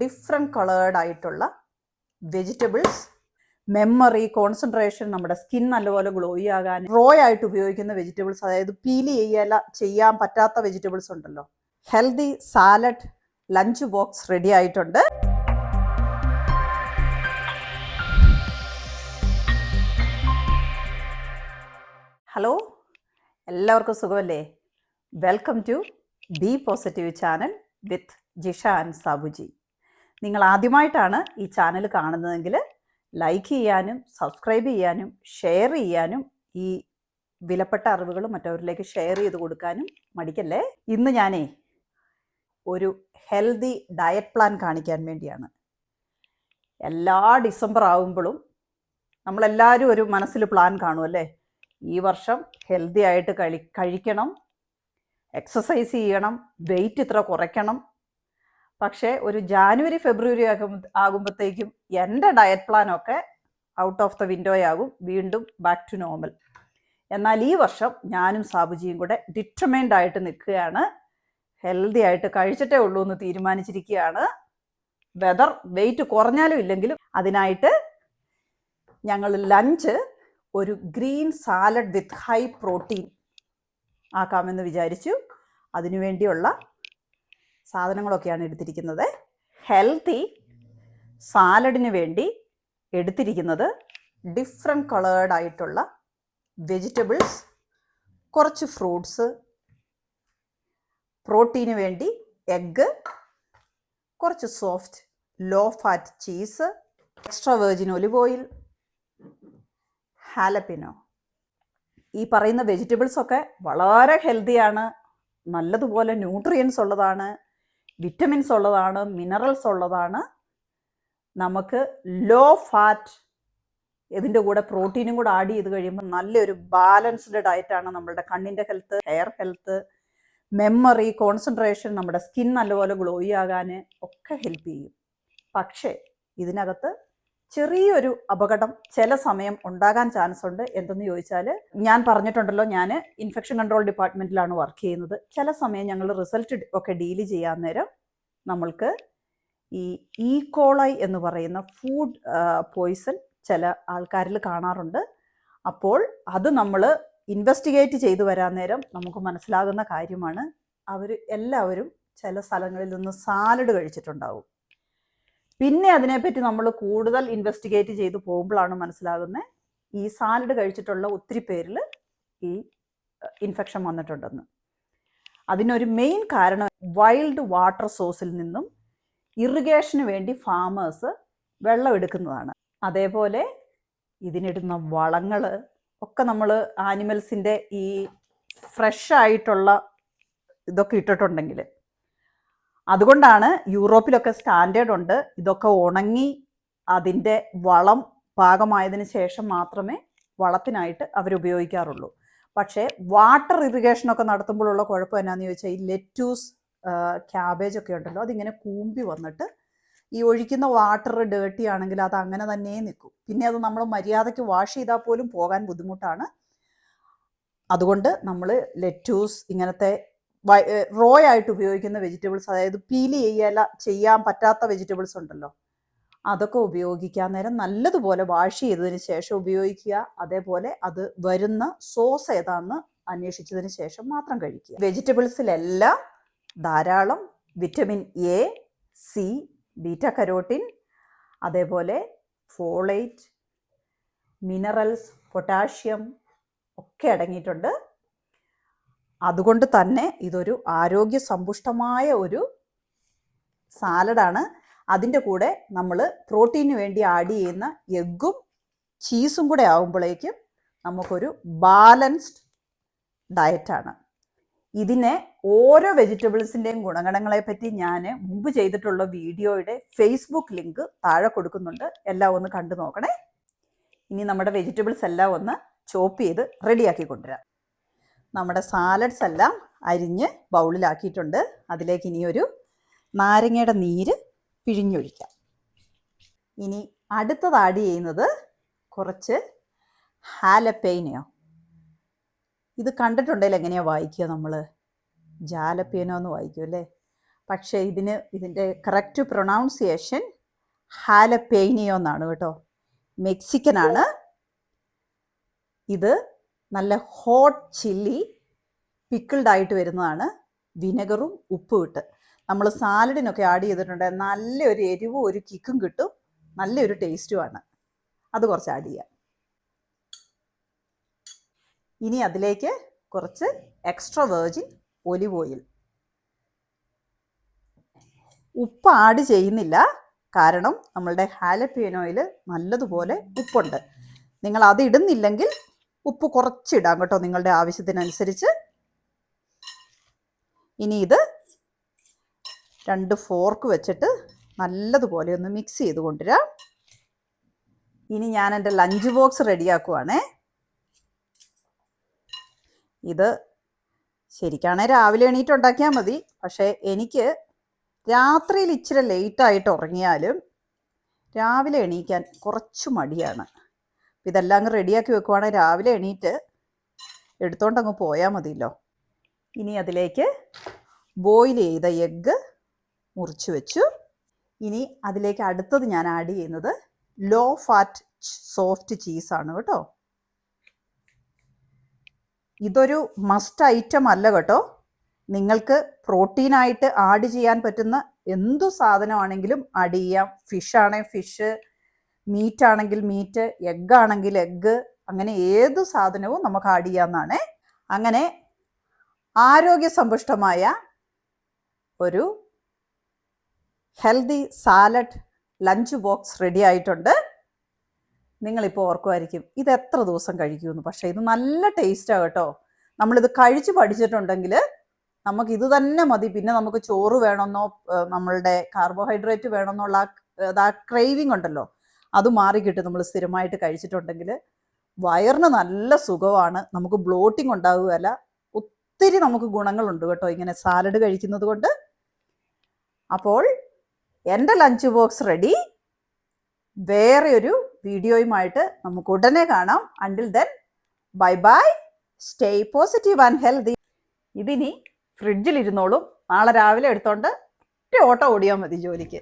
Different coloured ആയിട്ടുള്ള vegetables memory concentration നമ്മുടെ skin നല്ലപോലെ ഗ്ലോയി ആകാൻ റോ ആയിട്ട് ഉപയോഗിക്കുന്ന വെജിറ്റബിൾസ് അതായത് പീൽ ചെയ്യല ചെയ്യാൻ പറ്റാത്ത വെജിറ്റബിൾസ് ഉണ്ടല്ലോ. Healthy salad lunch box ready ആയിട്ടുണ്ട്. ഹലോ എല്ലാവർക്കും സുഖമല്ലേ? Welcome to B positive channel with Jisha and Sabuji നിങ്ങൾ ആദ്യമായിട്ടാണ് ഈ ചാനൽ കാണുന്നതെങ്കിൽ ലൈക്ക് ചെയ്യാനും സബ്സ്ക്രൈബ് ചെയ്യാനും ഷെയർ ചെയ്യാനും ഈ വിലപ്പെട്ട അറിവുകൾ മറ്റവരിലേക്ക് ഷെയർ ചെയ്ത് കൊടുക്കാനും മടിക്കല്ലേ? ഇന്ന് ഞാനേ ഒരു ഹെൽത്തി ഡയറ്റ് പ്ലാൻ കാണിക്കാൻ വേണ്ടിയാണ്. എല്ലാ ഡിസംബർ ആകുമ്പോഴും നമ്മളെല്ലാവരും ഒരു മനസ്സിൽ പ്ലാൻ കാണും അല്ലേ? ഈ വർഷം ഹെൽത്തി ആയിട്ട് കഴി കഴിക്കണം എക്സസൈസ് ചെയ്യണം വെയിറ്റ് ഇത്ര കുറയ്ക്കണം പക്ഷേ ഒരു ജാനുവരി ഫെബ്രുവരി ആകും ആകുമ്പോഴത്തേക്കും എന്റെ ഡയറ്റ് പ്ലാനൊക്കെ ഔട്ട് ഓഫ് ദ വിൻഡോ ആകും. വീണ്ടും ബാക്ക് ടു നോർമൽ എന്നാൽ ഈ വർഷം ഞാനും സാബുജിയും കൂടെ ഡിറ്റർമൈൻഡ് ആയിട്ട് നിൽക്കുകയാണ്. ഹെൽത്തി ആയിട്ട് കഴിച്ചിട്ടേ ഉള്ളൂ എന്ന് തീരുമാനിച്ചിരിക്കുകയാണ്. വെതർ വെയിറ്റ് കുറഞ്ഞാലും ഇല്ലെങ്കിലും അതിനായിട്ട് ഞങ്ങൾ ലഞ്ച് ഒരു green salad with high protein ആക്കാമെന്ന് വിചാരിച്ചു. അതിനുവേണ്ടിയുള്ള സാധനങ്ങളൊക്കെയാണ് എടുത്തിരിക്കുന്നത്. ഹെൽത്തി സാലഡിന് വേണ്ടി എടുത്തിരിക്കുന്നത് ഡിഫറെന്റ് കളേർഡ് ആയിട്ടുള്ള വെജിറ്റബിൾസ് കുറച്ച് ഫ്രൂട്ട്സ് പ്രോട്ടീന് വേണ്ടി എഗ്ഗ് കുറച്ച് soft low fat cheese extra virgin olive oil jalapeno ഈ പറയുന്ന വെജിറ്റബിൾസൊക്കെ വളരെ ഹെൽത്തിയാണ് നല്ലതുപോലെ ന്യൂട്രിയൻസ് ഉള്ളതാണ്. വിറ്റമിൻസ് ഉള്ളതാണ് മിനറൽസ് ഉള്ളതാണ്. നമുക്ക് ലോ ഫാറ്റ് ഇതിന്റെ കൂടെ പ്രോട്ടീനും കൂടെ ആഡ് ചെയ്ത് കഴിയുമ്പോൾ നല്ലൊരു ബാലൻസ്ഡ് ഡയറ്റാണ് നമ്മളുടെ കണ്ണിന്റെ health hair health memory concentration നമ്മുടെ സ്കിൻ നല്ലപോലെ ഗ്ലോയി ആകാൻ ഒക്കെ ഹെൽപ്പ് ചെയ്യും. പക്ഷേ ഇതിനകത്ത് ചെറിയൊരു അപകടം ചില സമയം ഉണ്ടാകാൻ ചാൻസ് ഉണ്ട് എന്തെന്ന് ചോദിച്ചാൽ ഞാൻ പറഞ്ഞിട്ടുണ്ടല്ലോ ഞാൻ ഇൻഫെക്ഷൻ കൺട്രോൾ ഡിപ്പാർട്ട്മെന്റിലാണ് വർക്ക് ചെയ്യുന്നത്. ചില സമയം ഞങ്ങൾ റിസൾട്ട് ഒക്കെ ഡീൽ ചെയ്യാൻ നേരം നമ്മൾക്ക് ഈ ഈക്കോളൈ എന്ന് പറയുന്ന ഫുഡ് പോയിസൺ ചില ആൾക്കാരിൽ കാണാറുണ്ട്. അപ്പോൾ അത് നമ്മൾ ഇൻവെസ്റ്റിഗേറ്റ് ചെയ്തു വരാൻ നേരം നമുക്ക് മനസ്സിലാകുന്ന കാര്യമാണ്. അവർ എല്ലാവരും ചില സ്ഥലങ്ങളിൽ നിന്ന് സാലഡ് കഴിച്ചിട്ടുണ്ടാവും. പിന്നെ അതിനെപ്പറ്റി നമ്മൾ കൂടുതൽ ഇൻവെസ്റ്റിഗേറ്റ് ചെയ്ത് പോകുമ്പോഴാണ് മനസ്സിലാകുന്നത് ഈ സാലഡ് കഴിച്ചിട്ടുള്ള ഒത്തിരി പേരിൽ ഈ ഇൻഫെക്ഷൻ വന്നിട്ടുണ്ടെന്ന്. അതിനൊരു മെയിൻ കാരണം വൈൽഡ് വാട്ടർ സോഴ്സിൽ നിന്നും ഇറിഗേഷന് വേണ്ടി ഫാമേഴ്സ് വെള്ളം എടുക്കുന്നതാണ്. അതേപോലെ ഇതിനിടുന്ന വളങ്ങൾ ഒക്കെ നമ്മൾ ആനിമൽസിന്റെ ഈ ഫ്രഷ് ആയിട്ടുള്ള ഇതൊക്കെ ഇട്ടിട്ടുണ്ടെങ്കിൽ അതുകൊണ്ടാണ് യൂറോപ്പിലൊക്കെ സ്റ്റാൻഡേർഡ് ഉണ്ട് ഇതൊക്കെ ഉണങ്ങി അതിന്റെ വളം പാകമായതിനു ശേഷം മാത്രമേ വളത്തിനായിട്ട് അവർ ഉപയോഗിക്കാറുള്ളൂ. പക്ഷേ വാട്ടർ ഇറിഗേഷനൊക്കെ നടത്തുമ്പോഴുള്ള കുഴപ്പം എന്നാന്ന് ചോദിച്ചാൽ ഈ ലെറ്റൂസ് ക്യാബേജ് ഒക്കെ ഉണ്ടല്ലോ അതിങ്ങനെ കൂമ്പി വന്നിട്ട് ഈ ഒഴിക്കുന്ന വാട്ടർ ഡേർട്ടി ആണെങ്കിൽ അത് അങ്ങനെ തന്നെ നിൽക്കും. പിന്നെ അത് നമ്മൾ മര്യാദയ്ക്ക് വാഷ് ചെയ്താൽ പോലും പോകാൻ ബുദ്ധിമുട്ടാണ്. അതുകൊണ്ട് നമ്മൾ ലെറ്റൂസ് ഇങ്ങനത്തെ റോ ആയിട്ട് ഉപയോഗിക്കുന്ന വെജിറ്റബിൾസ് അതായത് പീൽ ചെയ്യല ചെയ്യാൻ പറ്റാത്ത വെജിറ്റബിൾസ് ഉണ്ടല്ലോ. അതൊക്കെ ഉപയോഗിക്കാൻ നേരം നല്ലതുപോലെ വാഷ് ചെയ്തതിന് ശേഷം ഉപയോഗിക്കുക. അതേപോലെ അത് വരുന്ന സോസ് ഏതാണെന്ന് അന്വേഷിച്ചതിന് ശേഷം മാത്രം കഴിക്കുക. വെജിറ്റബിൾസിലെല്ലാം ധാരാളം vitamin A C beta carotene അതേപോലെ ഫോളേറ്റ് മിനറൽസ് പൊട്ടാഷ്യം ഒക്കെ അടങ്ങിയിട്ടുണ്ട്. അതുകൊണ്ട് തന്നെ ഇതൊരു ആരോഗ്യ സമ്പുഷ്ടമായ ഒരു സാലഡാണ് അതിന്റെ കൂടെ നമ്മൾ പ്രോട്ടീന് വേണ്ടി ആഡ് ചെയ്യുന്ന എഗ്ഗും ചീസും കൂടെ ആകുമ്പോഴേക്കും നമുക്കൊരു ബാലൻസ്ഡ് ഡയറ്റാണ് ഇതിനെ ഓരോ വെജിറ്റബിൾസിന്റെയും ഗുണഗണങ്ങളെ പറ്റി ഞാൻ മുമ്പ് ചെയ്തിട്ടുള്ള വീഡിയോയുടെ ഫേസ്ബുക്ക് ലിങ്ക് താഴെ കൊടുക്കുന്നുണ്ട്. എല്ലാം ഒന്ന് കണ്ടു നോക്കണേ. ഇനി നമ്മുടെ വെജിറ്റബിൾസ് എല്ലാം ഒന്ന് ചോപ്പ് ചെയ്ത് റെഡിയാക്കി കൊണ്ടുവരാം. നമ്മുടെ സാലഡ്സ് എല്ലാം അരിഞ്ഞ് ബൗളിലാക്കിയിട്ടുണ്ട്. അതിലേക്ക് ഇനിയൊരു നാരങ്ങയുടെ നീര് പിഴിഞ്ഞൊഴിക്കാം. ഇനി അടുത്തത് ആഡ് ചെയ്യുന്നത് കുറച്ച് ഹാലപ്പേനയോ ഇത് കണ്ടിട്ടുണ്ടെങ്കിൽ എങ്ങനെയാണ് വായിക്കുക നമ്മൾ ജാലപ്പേനോ എന്ന് വായിക്കും അല്ലേ? പക്ഷേ ഇതിന് ഇതിന്റെ കറക്റ്റ് പ്രൊണൗൺസിയേഷൻ ഹാലപ്പേനിയോ എന്നാണ് കേട്ടോ. മെക്സിക്കനാണ് ഇത് നല്ല ഹോട്ട് ചില്ലി പിക്കിൾഡ് ആയിട്ട് വരുന്നതാണ്. വിനെഗറും ഉപ്പും ഇട്ട്. നമ്മൾ സാലഡിനൊക്കെ ആഡ് ചെയ്തിട്ടുണ്ട്. നല്ലൊരു എരിവും ഒരു കിക്കും കിട്ടും. നല്ലൊരു ടേസ്റ്റുമാണ് അത് കുറച്ച് ആഡ് ചെയ്യാം. ഇനി അതിലേക്ക് കുറച്ച് എക്സ്ട്രാ വേർജിൻ ഒലിവ് ഓയിൽ ഉപ്പ് ആഡ് ചെയ്യുന്നില്ല. കാരണം നമ്മളുടെ ഹാലപ്പിയനോയിൽ നല്ലതുപോലെ ഉപ്പുണ്ട്. നിങ്ങൾ അത് ഇടുന്നില്ലെങ്കിൽ ഉപ്പ് കുറച്ചിടാം കേട്ടോ നിങ്ങളുടെ ആവശ്യത്തിനനുസരിച്ച്. ഇനി ഇത് രണ്ട് ഫോർക്ക് വെച്ചിട്ട് നല്ലതുപോലെ ഒന്ന് മിക്സ് ചെയ്ത് കൊണ്ടുവരാം. ഇനി ഞാൻ എന്റെ ലഞ്ച് ബോക്സ് റെഡിയാക്കുവാണേ. ഇത് ശരിക്കാണെ രാവിലെ എണീറ്റ് ഉണ്ടാക്കിയാൽ മതി. പക്ഷേ എനിക്ക് രാത്രിയിൽ ഇച്ചിരി ലേറ്റായിട്ട് ഉറങ്ങിയാലും രാവിലെ എണീക്കാൻ കുറച്ച് മടിയാണ്. ഇതെല്ലാം അങ്ങ് റെഡിയാക്കി വെക്കുവാണെങ്കിൽ രാവിലെ എണീറ്റ് എടുത്തോണ്ടങ്ങ് പോയാൽ മതിയല്ലോ. ഇനി അതിലേക്ക് ബോയിൽ ചെയ്ത എഗ്ഗ് മുറിച്ച് വെച്ചു. ഇനി അതിലേക്ക് അടുത്തത് ഞാൻ ആഡ് ചെയ്യുന്നത് ലോ ഫാറ്റ് സോഫ്റ്റ് ചീസാണ് കേട്ടോ. ഇതൊരു മസ്റ്റ് ഐറ്റം അല്ല കേട്ടോ. നിങ്ങൾക്ക് പ്രോട്ടീനായിട്ട് ആഡ് ചെയ്യാൻ പറ്റുന്ന എന്തു സാധനമാണെങ്കിലും ആഡ് ചെയ്യാം. ഫിഷ് ആണെങ്കിൽ ഫിഷ് മീറ്റ് ആണെങ്കിൽ മീറ്റ് എഗ് ആണെങ്കിൽ എഗ്ഗ് അങ്ങനെ ഏത് സാധനവും നമുക്ക് ആഡ് ചെയ്യാവുന്നതാണ്. അങ്ങനെ ആരോഗ്യസമ്പുഷ്ടമായ ഒരു healthy salad lunch box ready ആയിട്ടുണ്ട്. നിങ്ങളിപ്പോൾ ഓർക്കുമായിരിക്കും ഇത് എത്ര ദിവസം കഴിക്കുമെന്ന്. പക്ഷേ ഇത് നല്ല ടേസ്റ്റാണ് കേട്ടോ. നമ്മളിത് കഴിച്ച് പഠിച്ചിട്ടുണ്ടെങ്കിൽ നമുക്ക് ഇത് തന്നെ മതി. പിന്നെ നമുക്ക് ചോറ് വേണമെന്നോ നമ്മളുടെ കാർബോഹൈഡ്രേറ്റ് വേണമെന്നുള്ള ആ ക്രേവിങ് ഉണ്ടല്ലോ. അത് മാറിക്കിട്ടും. നമ്മൾ സ്ഥിരമായിട്ട് കഴിച്ചിട്ടുണ്ടെങ്കിൽ വയറിന് നല്ല സുഖമാണ്. നമുക്ക് ബ്ലോട്ടിംഗ് ഉണ്ടാവുകയല്ല. ഒത്തിരി നമുക്ക് ഗുണങ്ങളുണ്ട് കേട്ടോ ഇങ്ങനെ സാലഡ് കഴിക്കുന്നത് കൊണ്ട്. അപ്പോൾ എന്റെ ലഞ്ച് ബോക്സ് റെഡി വേറെ ഒരു വീഡിയോയുമായിട്ട് നമുക്ക് ഉടനെ കാണാം. Until then bye bye stay positive and healthy ഇതിനി ഫ്രിഡ്ജിലിരുന്നോളും നാളെ രാവിലെ എടുത്തോണ്ട് ഒറ്റ ഓട്ടം ഓടിയാൽ മതി ജോലിക്ക്.